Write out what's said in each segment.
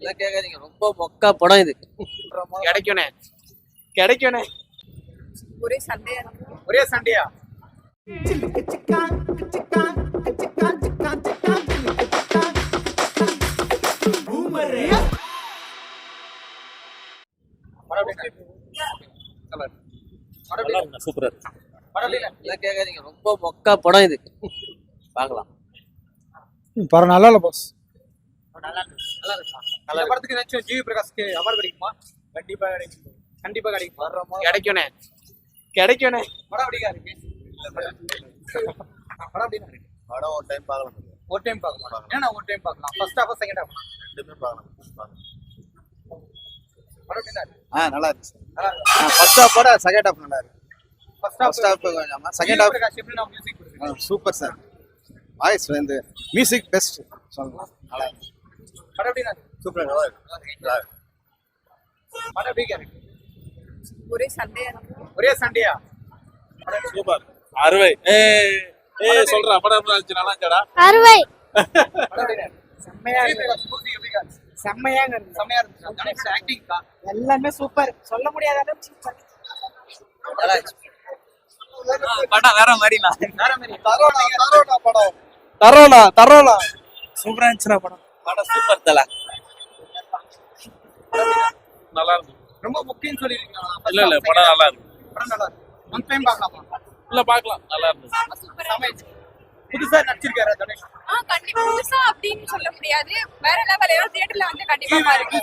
இதெல்லாம் கேட்காதீங்க. ரொம்ப மொக்கா படம் இது. கிடைக்கும்ண்ணே கிடைக்கும்ண்ணே ஒரே சண்டையா இருக்கு. ஒரே சண்டையா? சூப்பரா இதெல்லாம் கேட்காதீங்க ரொம்ப மொக்கா படம் இது பார்க்கலாம் பரவாயில்ல நல்லா இல்லை. பாஸ் இந்த படத்துக்கு ஏதாச்சும் ஜிவி பிரகாஷ்க்கு அவார்டு கிடைக்குமா? கண்டிப்பா கிடைக்கும் கண்டிப்பா கிடைக்கும்? கிடைக்கும்ண்ணே கிடைக்கும்ண்ணே படம் அப்படிக்கா இருக்கு படம் அப்படின்னா இருக்கு படம் ஒரு டைம் பார்க்கலாம் ஒரு டைம் பார்க்கலாம். ஏன்னா ஒரு டைம் பார்க்கலாம்? ஃபர்ஸ்ட் ஹாஃப் செகண்ட் ஹாஃப் ரெண்டுமே பார்க்கலாம். படம் ஆ நல்லா இருந்துச்சு. ஃபர்ஸ்ட் ஹாஃப் விட செகண்ட் ஹாஃப் நல்லா இருக்கு. ஃபர்ஸ்ட் ஹாஃப் கொஞ்சம் செகண்ட் ஹாஃப் பிரகாஷ் எப்படி நான் மியூசிக் கொடுக்குறேன் சூப்பர் சார் வாய்ஸ் வந்து மியூசிக் பெஸ்ட் சொல்லலாம் நல்லா இருக்கு படம் அப்படின்னா சூப்பர் நல்லா இருக்கு. நல்லா இருக்கு. படம் எப்படிக்கா இருக்கு? ஒரே சண்டையா ஒரே சண்டையா? சூப்பர். அறுவை. ஏய் ஏய் சொல்றா படம் எப்படி இருந்துச்சு? நல்லா இருந்துச்சடா? அறுவை. எப்படின்னா இருக்கு? செம்மையா இருக்கு. செம்மையா இருக்கு. ஆக்டிங்க்கா எல்லாமே சூப்பர். சொல்ல முடியாத அளவுக்கு சூப்பர் படம் வேற மாதிரிண்ணா. வேற மாதிரி. தரோனா தரோனா படம். தரோண்ணா தரோண்ணா சூப்பரா இருந்துச்சுடா படம். படம் சூப்பர் தல. நல்லா இருக்கு ரொம்ப முக்கியம் சொல்லிருக்கீங்க. இல்ல இல்ல படம் நல்லா இருக்கு படம் நல்லா இருக்கு ஒன் டைம் பார்க்கலாமா? இல்ல பார்க்கலாம். நல்லா இருந்துச்சு. புதுசா நடிச்சிருக்காரு தனுஷ் ஆ கண்டிப்பா. புதுசா அப்படின்னு சொல்ல முடியாது. வேற லெவல் ஏதோ தியேட்டர்ல வந்து கண்டிப்பா பாருங்க.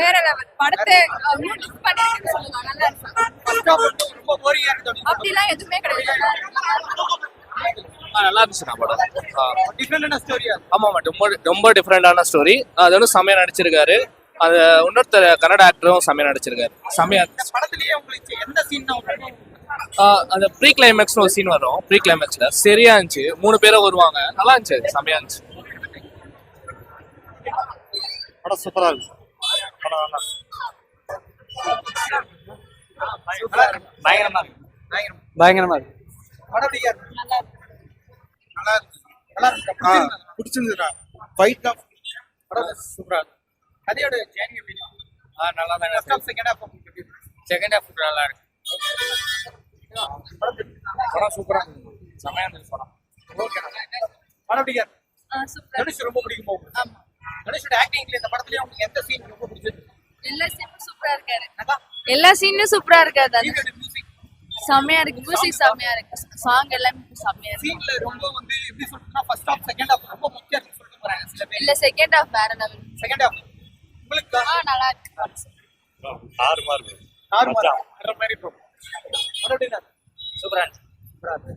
வேற லெவல் படத்தை மியூட் பண்ணிருக்கேன்னு சொல்லலாம் நல்லா இருக்கு. ஃபர்ஸ்ட் ஹாஃப் ரொம்ப இருக்கு அப்படிலாம் எதுவுமே கிடையாது. நல்லா இருந்துச்சுடா படம். டிஃபரெண்டான ஸ்டோரியா ஆமா ஆமா ரொம்ப ரொம்ப டிஃப்ரெண்டான ஸ்டோரி அது வந்து செம்மையா நடிச்சிருக்காரு. அது இன்னொருத்தர் கன்னட ஆக்டரும் செம்மையா நடிச்சிருக்காரு. செம்மையா இருந்துச்சு படத்துலயே உங்களுக்கு எந்த சீன் உங்களுக்கு ஆ, அந்த ப்ரீ கிளைமேக்ஸ்னு ஒரு சீன் வரும். ப்ரீ கிளைமேக்ஸ்ல சரியா இருந்துச்சு. மூணு பேரும் வருவாங்க. நல்லா இருந்துச்சு அது, செம்மையா இருந்துச்சு. படம் சூப்பரா நல்லா பயங்கரமா இருக்கு. பயங்கரமா பயங்கரமா இருக்கு. நல்லா இருக்கு. நல்லா இருக்கு. பிடிச்சிருந்துடா ஃபைட் படம் சூப்பரா இருக்கு. கதையோட ஜேர்னி எப்படி ஆ நல்லா தான் ஃபர்ஸ்ட் ஹாஃப் செகண்ட் ஹாஃப் எப்படி இருக்கு? செகண்ட் ஹாஃப் நல்லா இருக்கு. படம் சூப்பரா செம்மையா இருந்துச்சு படம். ஓகே படம் இருக்கு. சூப்பரா தனுஷ் ரொம்ப பிடிக்கும் உங்களுக்கு ஆமா. தனுஷோட ஆக்டிங்ல இந்த படத்துலயே உங்களுக்கு எந்த சீன் ரொம்ப பிடிச்சது எல்லா சீனும் சூப்பரா இருக்காரு. எல்லா சீனும் சூப்பரா இருக்காரு. மியூசிக் செம்மையா இருக்கு. மியூசிக் செம்மையா இருக்கு. சாங் எல்லாமே செம்மையா இருக்கு. சீன்ல ரொம்ப வந்து எப்படி சொல்றதுன்னா ஃபர்ஸ்ட் ஹாஃப் செகண்ட் ஹாஃப் ரொம்ப முக்கியம் சொல்லிட்டு போறாங்க சில பேர். இல்ல செகண்ட் ஹாஃப் வேற லெவல் செகண்ட் ஹாஃப் உங்களுக்கு நல்லா இருக்கு. ஆறு மார்க் ஆறு அந்த மாதிரி இருக்கும். மறுபடியும் சூப்பரா சூப்பரா இருக்கு